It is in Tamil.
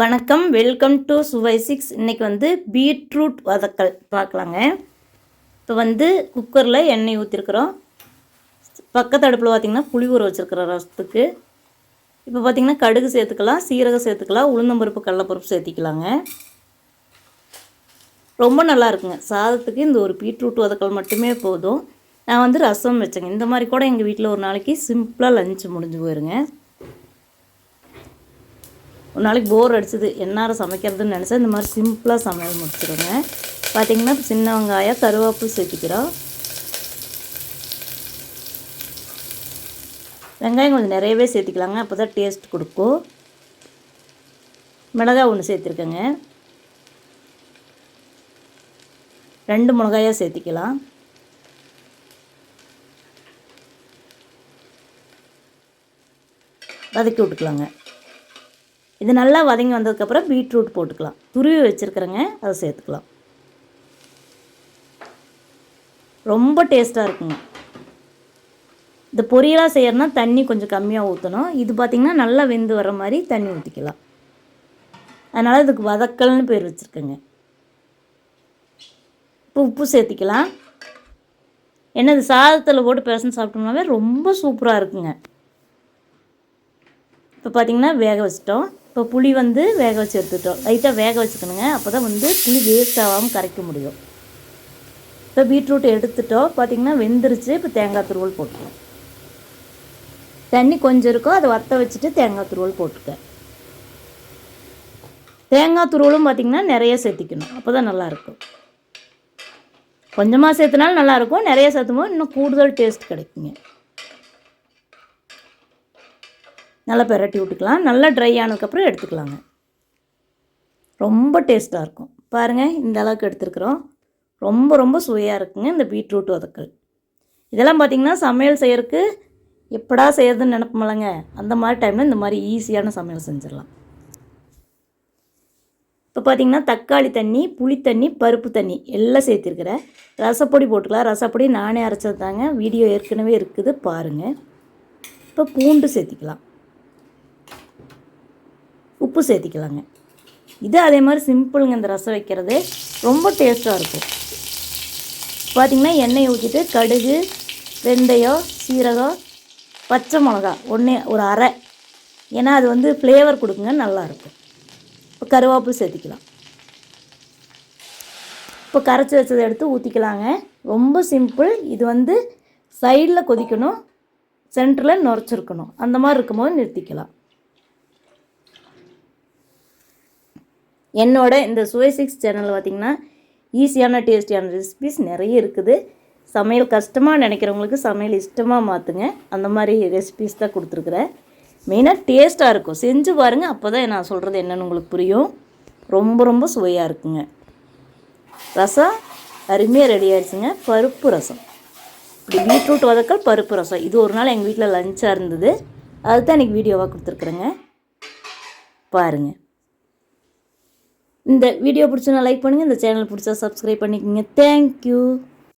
வணக்கம் வெல்கம் டு சுவை சிக்ஸ். இன்றைக்கி வந்து பீட்ரூட் வதக்கல் பார்க்கலாங்க. இப்போ வந்து குக்கரில் எண்ணெய் ஊற்றிருக்கிறோம் பக்கத்து அடுப்பில் பார்த்திங்கன்னா புளி ஊற வச்சுருக்கிறோம் ரசத்துக்கு. இப்போ பார்த்திங்கன்னா கடுகு சேர்த்துக்கலாம் சீரகம் சேர்த்துக்கலாம் உளுந்தம்பருப்பு கடலப்பருப்பு சேர்த்திக்கலாங்க. ரொம்ப நல்லா இருக்குங்க. சாதத்துக்கு இந்த ஒரு பீட்ரூட் வதக்கல் மட்டுமே போதும். நான் வந்து ரசம் வச்சேங்க. இந்த மாதிரி கூட எங்கள் வீட்டில் ஒரு நாளைக்கு சிம்பிளாக லஞ்சு முடிஞ்சு போயிருங்க. ஒரு நாளைக்கு போர் அடிச்சது. எந்நேரம் சமைக்கிறதுன்னு நினச்சா இந்த மாதிரி சிம்பிளாக சமையல் முடிச்சிடுங்க பார்த்திங்கன்னா சின்ன வெங்காயம் கருவேப்பிலை சேர்த்திக்கிறோம். வெங்காயம் கொஞ்சம் நிறையவே சேர்த்திக்கலாங்க. அப்போ தான் டேஸ்ட் கொடுக்கும். மிளகாய் ஒன்று சேர்த்துருக்கேங்க. ரெண்டு மிளகாயாக சேர்த்திக்கலாம். வதக்கி விட்டுக்கலாங்க. இது நல்லா வதங்கி வந்ததுக்கப்புறம் பீட்ரூட் போட்டுக்கலாம். துருவி வச்சுருக்கிறேங்க அதை சேர்த்துக்கலாம். ரொம்ப டேஸ்ட்டாக இருக்குங்க. இந்த பொரியலாக செய்யறதுனா தண்ணி கொஞ்சம் கம்மியாக ஊற்றணும் இது பார்த்திங்கன்னா நல்லா வெந்து வர மாதிரி தண்ணி ஊற்றிக்கலாம் அதனால் இதுக்கு வதக்கல்னு பேர் வச்சுருக்கேங்க. இப்போ உப்பு சேர்த்திக்கலாம். என்னது சாதத்தில் போட்டு பேசன் சாப்பிட்டோம்னாவே ரொம்ப சூப்பராக இருக்குங்க. இப்போ பார்த்திங்கன்னா வேக வச்சிட்டோம். இப்போ புளி வந்து வேக வச்சு எடுத்துட்டோம். லைட்டாக வேக வச்சுக்கணுங்க. அப்போ தான் வந்து புளி வேஸ்ட் ஆகாமல் கரைக்க முடியும். இப்போ பீட்ரூட் எடுத்துட்டோம். பார்த்திங்கன்னா வெந்துருச்சு. இப்போ தேங்காய் துருவல் போட்டுக்கலாம். தண்ணி கொஞ்சம் இருக்கும் அதை வற்ற வச்சுட்டு தேங்காய் துருவல் போட்டுக்க. தேங்காய் துருவலும் பார்த்திங்கன்னா நிறைய சேர்த்திக்கணும். அப்போ தான் நல்லாயிருக்கும் கொஞ்சமாக சேர்த்துனாலும் நல்லாயிருக்கும் நிறைய சேர்த்தும்போது இன்னும் கூடுதல் டேஸ்ட் கிடைக்குங்க. நல்லா பெரட்டி விட்டுக்கலாம். நல்லா ட்ரை ஆனதுக்கப்புறம் எடுத்துக்கலாங்க. ரொம்ப டேஸ்ட்டாக இருக்கும். பாருங்கள் இந்த அளவுக்கு எடுத்துருக்குறோம். ரொம்ப ரொம்ப சுவையாக இருக்குங்க இந்த பீட்ரூட் வதக்கல். இதெல்லாம் பார்த்திங்கன்னா சமையல் செய்கிறதுக்கு எப்படா செய்யறதுன்னு நினப்போம்லங்க அந்த மாதிரி டைமில் இந்த மாதிரி ஈஸியான சமையல் செஞ்சிடலாம். இப்போ பார்த்திங்கன்னா தக்காளி தண்ணி புளி தண்ணி பருப்பு தண்ணி எல்லாம் சேர்த்துருக்குறேன் ரசப்பொடி போட்டுக்கலாம். ரசப்பொடி நானே அரைச்சது தாங்க வீடியோ ஏற்கனவே இருக்குது பாருங்கள் இப்போ பூண்டு சேர்த்திக்கலாம். உப்பு சேர்த்திக்கலாங்க. இது அதே மாதிரி சிம்பிளுங்க இந்த ரசம் வைக்கிறது. ரொம்ப டேஸ்ட்டாக இருக்கும். பார்த்திங்கன்னா எண்ணெய் ஊற்றிட்டு கடுகு வெந்தயம் சீரகம் பச்சை மிளகா ஒன்றே ஒரு அரை ஏன்னா அது வந்து ஃப்ளேவர் கொடுக்குங்க நல்லாயிருக்கும் இப்போ கருவேப்பிலை சேர்த்திக்கலாம். இப்போ கரைச்சி வச்சதை எடுத்து ஊற்றிக்கலாங்க ரொம்ப சிம்பிள் இது வந்து சைடில் கொதிக்கணும் சென்டரில் நுரைச்சிருக்கணும். அந்த மாதிரி இருக்கும்போது நிறுத்திக்கலாம். என்னோட இந்த சுவை சிக்ஸ் சேனல் பார்த்திங்கன்னா ஈஸியான டேஸ்டியான ரெசிபிஸ் நிறைய இருக்குது. சமையல் கஷ்டமாக நினைக்கிறவங்களுக்கு சமையல் இஷ்டமாக மாற்றுங்க அந்த மாதிரி ரெசிபிஸ் தான் கொடுத்துருக்குறேன். மெயினாக டேஸ்ட்டாக இருக்கும். செஞ்சு பாருங்கள் அப்போ தான் நான் சொல்கிறது என்னென்னு உங்களுக்கு புரியும். ரொம்ப ரொம்ப சுவையாக இருக்குங்க. ரசம் அருமையாக ரெடி ஆயிடுச்சுங்க. பருப்பு ரசம். இப்படி பீட்ரூட் வதக்கல் பருப்பு ரசம். இது ஒரு நாள் எங்கள் வீட்டில் லஞ்சாக இருந்தது. அதுதான் இன்றைக்கி வீடியோவாக கொடுத்துருக்குறேங்க. பாருங்கள் இந்த வீடியோ பிடிச்சுன்னா லைக் பண்ணுங்கள் இந்த சேனல் பிடிச்சா சப்ஸ்கிரைப் பண்ணிக்கோங்க. தேங்க்யூ